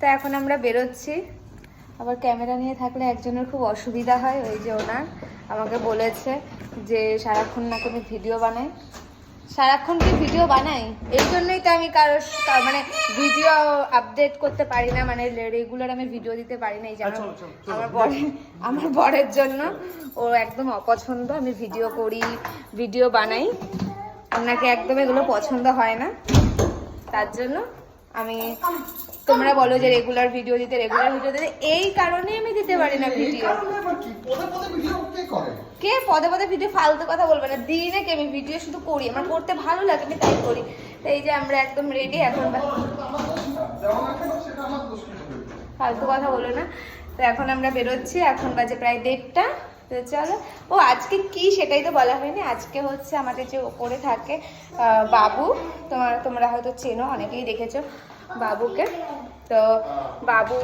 তো এখন আমরা বেরোচ্ছি। আবার ক্যামেরা নিয়ে থাকলে একজনের খুব অসুবিধা হয় ওই যে ওনার। আমাকে বলেছে যে সারাক্ষণ নাকি আমি ভিডিও বানাই সারাক্ষণ কি ভিডিও বানাই এই জন্যই তো আমি কারোর কা- মানে ভিডিও আপডেট করতে পারি না মানে রেগুলার আমি ভিডিও দিতে পারি না এই যে আমার- আমার বরের আমার বরের জন্য। ও একদম অপছন্দ আমি ভিডিও করি ভিডিও বানাই। ওনাকে একদম এগুলো পছন্দ হয় না। তার জন্য আমি তোমরা বলো যে রেগুলার ভিডিও দিতে রেগুলার ভিডিও দিতে এই কারণে আমি দিতে পারি না ভিডিও কে? পদে পদে ভিডিও ফালতু কথা বলবে না। দিই না কি আমি ভিডিও শুধু করি? আমার করতে ভালো লাগে আমি তাই করি। তো এই যে আমরা একদম রেডি এখন। ফালতু কথা বলো না। তো এখন আমরা বেরোচ্ছি এখন বাজে প্রায় দেড়টা। তো চলো। ও আজকে কি সেটাই তো বলা হয়নি। আজকে হচ্ছে আমাদের যে ওপরে থাকে বাবু তোমার তোমরা হয়তো চেনো অনেকেই দেখেছ। বাবুকে। তো বাবু,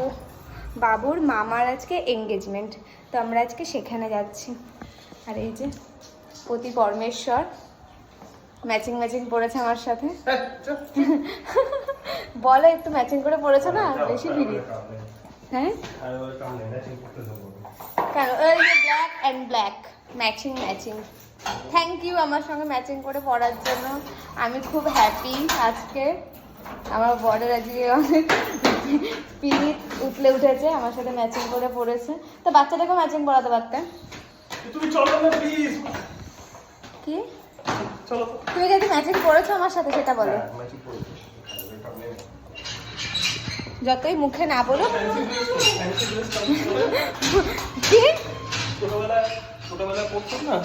বাবুর মামার আজকে এঙ্গেজমেন্ট তো আমরা আজকে সেখানে যাচ্ছি। আর এই যে পতি পরমেশ্বর ম্যাচিং ম্যাচিং পড়েছে আমার সাথে। বলো, একটু ম্যাচিং করে পড়েছো না? বেশি ভিড়। হ্যাঁ? কেন black and black matching matching thank you আমার সঙ্গে ম্যাচিং করে পড়ার জন্য। আমি খুব হ্যাপি আজকে। আমার বরের আজকে অনেক পিরিত উতলে উঠেছে আমার সাথে ম্যাচিং করে পড়েছে। তো বাচ্চাটাকে ম্যাচিং পড়াতে পারতেন তুমি চলো না প্লিজ কি? চলো। তুমি যদি ম্যাচিং করেছ আমার সাথে সেটা বলো। যতই মুখে না বলো কি? ছোটবেলায় ছোটবেলায় পড়তাম না?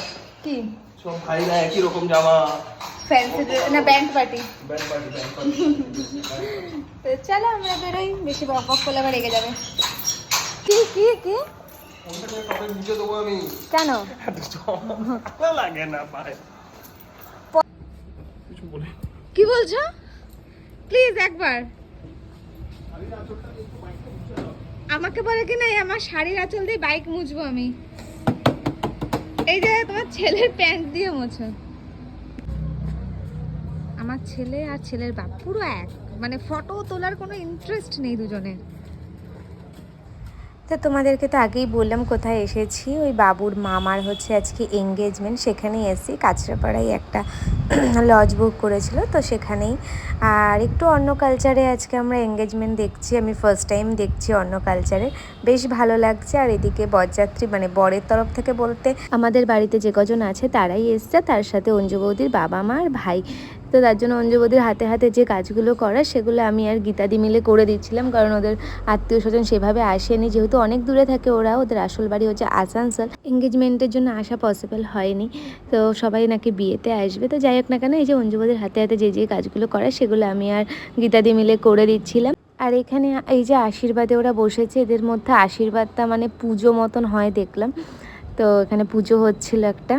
কি? সব ভাইরা একই রকম জামা। ফ্যান্সি না ব্যান্ড পার্টি তো চলো আমরা বেরোই বেশি বক বক করলে আবার রেগে যাবে কি কি কি কেন কি বলছো প্লিজ একবার. আমাকে বলে কি না আমার শাড়ির আঁচল দিয়ে বাইক মুছবো আমি। এই যে তোমার ছেলের প্যান্ট দিয়ে মোছো। আমার ছেলে আর ছেলের বাপ, পুরো এক। মানে ফটো তোলার কোনো ইন্টারেস্ট নেই দুজনের তো তোমাদেরকে তো আগেই বললাম কোথায় এসেছি। ওই বাবুর মামার হচ্ছে আজকে এঙ্গেজমেন্ট সেখানেই এসেছি। কাঁচরাপাড়ায় একটা লজ বুক করেছিল, তো সেখানেই। আর একটু অন্য কালচারে আজকে আমরা এঙ্গেজমেন্ট দেখছি, আমি ফার্স্ট টাইম দেখছি অন্য কালচারে বেশ ভালো লাগছে, আর এদিকে বরযাত্রী মানে বরের তরফ থেকে বলতে আমাদের বাড়িতে যে কজন আছে, তারাই এসছে। তার সাথে অঞ্জু বৌদির বাবা মা আর ভাই। তো তার জন্য অঞ্জু বৌদির হাতে হাতে যে কাজগুলো করা, সেগুলো আমি আর গীতাদি মিলে করে দিচ্ছিলাম। কারণ ওদের আত্মীয় স্বজন সেভাবে আসেনি। যেহেতু অনেক দূরে থাকে ওরা, ওদের আসল বাড়ি হচ্ছে আসানসোল। এঙ্গেজমেন্টের জন্য আসা পসিবল হয়নি। তো সবাই নাকি বিয়েতে আসবে। তো যাই হোক না কেন, এই যে অঞ্জু বৌদির হাতে হাতে যে যে কাজগুলো করা, সেগুলো আমি আর গীতাদি মিলে করে দিচ্ছিলাম। আর এখানে এই যে আশীর্বাদে ওরা বসেছে, এদের মধ্যে আশীর্বাদটা মানে পুজো মতন হয় দেখলাম। তো এখানে পুজো হচ্ছিল একটা।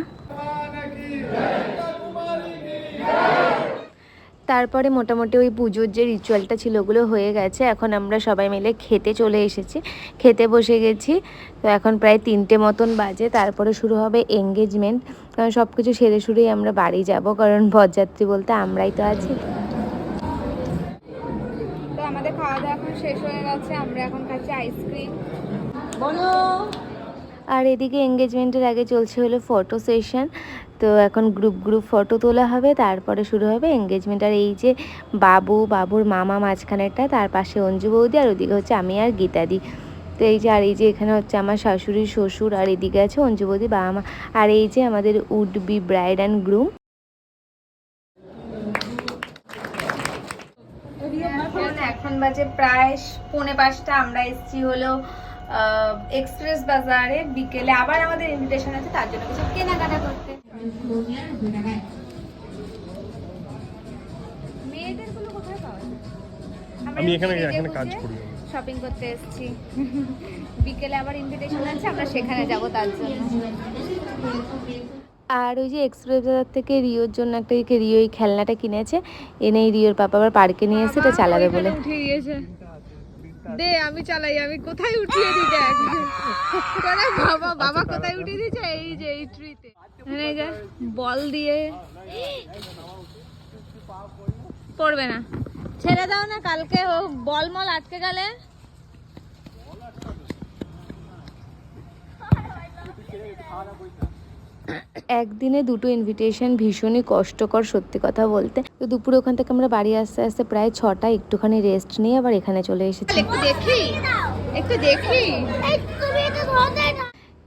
তারপরে মোটামুটি ওই পুজোর যে রিচুয়ালটা ছিল ওগুলো হয়ে গেছে। এখন আমরা সবাই মিলে খেতে চলে এসেছি। খেতে বসে গেছি। তো এখন প্রায় তিনটে মতন বাজে। তারপরে শুরু হবে এঙ্গেজমেন্ট কারণ সব কিছু সেরে সুরেই আমরা বাড়ি যাব। কারণ বরযাত্রী বলতে আমরাই তো আছি। তো আমাদের খাওয়া দাওয়া এখন শেষ হয়ে গেছে। আমরা এখন খাচ্ছি আইসক্রিম বলো। আর এদিকে এঙ্গেজমেন্টের আগে চলছে হলো ফটো সেশন তো এখন গ্রুপ গ্রুপ ফটো তোলা হবে, তারপরে শুরু হবে এঙ্গেজমেন্ট আর এই যে বাবু, বাবুর মামা মাঝখানেরটা, তার পাশে অঞ্জু বৌদি, আর ওদিকে হচ্ছে আমি আর গীতাদি তো এই যে, আর এই যে এখানে হচ্ছে আমার শাশুড়ি, শ্বশুর, আর এদিকে আছে অঞ্জু বৌদি, বাবা মা। আর এই যে আমাদের would be bride and groom এখন বাজে প্রায় পৌনে পাঁচটা, আমরা এসেছি হলো এক্সপ্রেস বাজারে বিকেলে আবার আমাদের ইনভিটেশন আছে তার জন্য কিছু কেনাকাটা করতে। মেয়েদেরগুলো কোথায় পাওয়া যায় আমি এখানে এখানে কাজ করি। শপিং করতে এসেছি। বিকেলে আবার ইনভিটেশন আছে আমরা সেখানে যাব তার জন্য। আর ওই যে এক্সপ্রেস বাজার থেকে রিওর জন্য একটা ওই রিও এই খেলনাটা কিনেছে। এনে রিওর পাপা আবার পার্কে নিয়ে এসে এটা চালাবে বলে। উঠিয়ে দিয়েছে। দে আমি চালাই আমি কোথায় উঠিয়ে দিই দেখ বাবা বাবা কোথায় উঠিয়ে দিছে এই যে এই ট্রিতে। মানে বল দিয়ে। পড়বে না। ছেড়ে দাও না কালকে ও বল মল আটকে গেলে। খাওয়া একদিনে দুটো ইনভিটেশন ভীষণই কষ্টকর সত্যি কথা বলতে। তো দুপুরে ওখান থেকে আমরা বাড়ি আসতে আসতে প্রায় ছটা একটুখানি রেস্ট নিয়ে আবার এখানে চলে এসেছি। একটু দেখি একটু দেখি।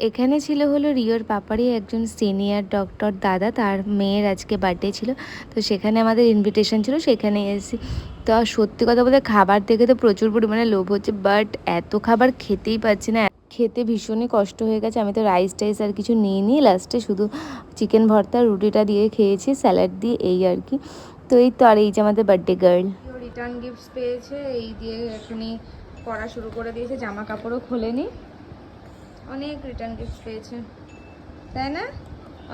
এখানে ছিল হলো রিওর পাপারই একজন সিনিয়র ডক্টর দাদা তার মেয়ের আজকে বার্থডে ছিল। তো সেখানে আমাদের ইনভিটেশন ছিল সেখানে এসেছি। তো সত্যি কথা বলতে খাবার দেখে তো প্রচুর পরিমাণে লোভ হচ্ছে বাট এত খাবার খেতেই পাচ্ছি না খেতে ভীষণই কষ্ট হয়ে গেছে। আমি তো রাইস টাইস আর কিছু নিয়ে নিই লাস্টে শুধু চিকেন ভর্তা রুটিটা দিয়ে খেয়েছি স্যালাড দিয়ে এই আর কি। তো এই তো আর এই যে আমাদের বার্থডে গার্ল রিটার্ন গিফটস পেয়েছে এই দিয়ে এখনই পড়া শুরু করে দিয়েছে জামা কাপড়ও খোলেনি। অনেক রিটার্ন গিফটস পেয়েছে। তাই না?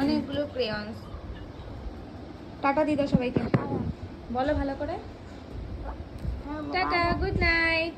অনেকগুলো ক্রেয়ন্স টাটা দিদা সবাইকে। বলো ভালো করে। Tata good night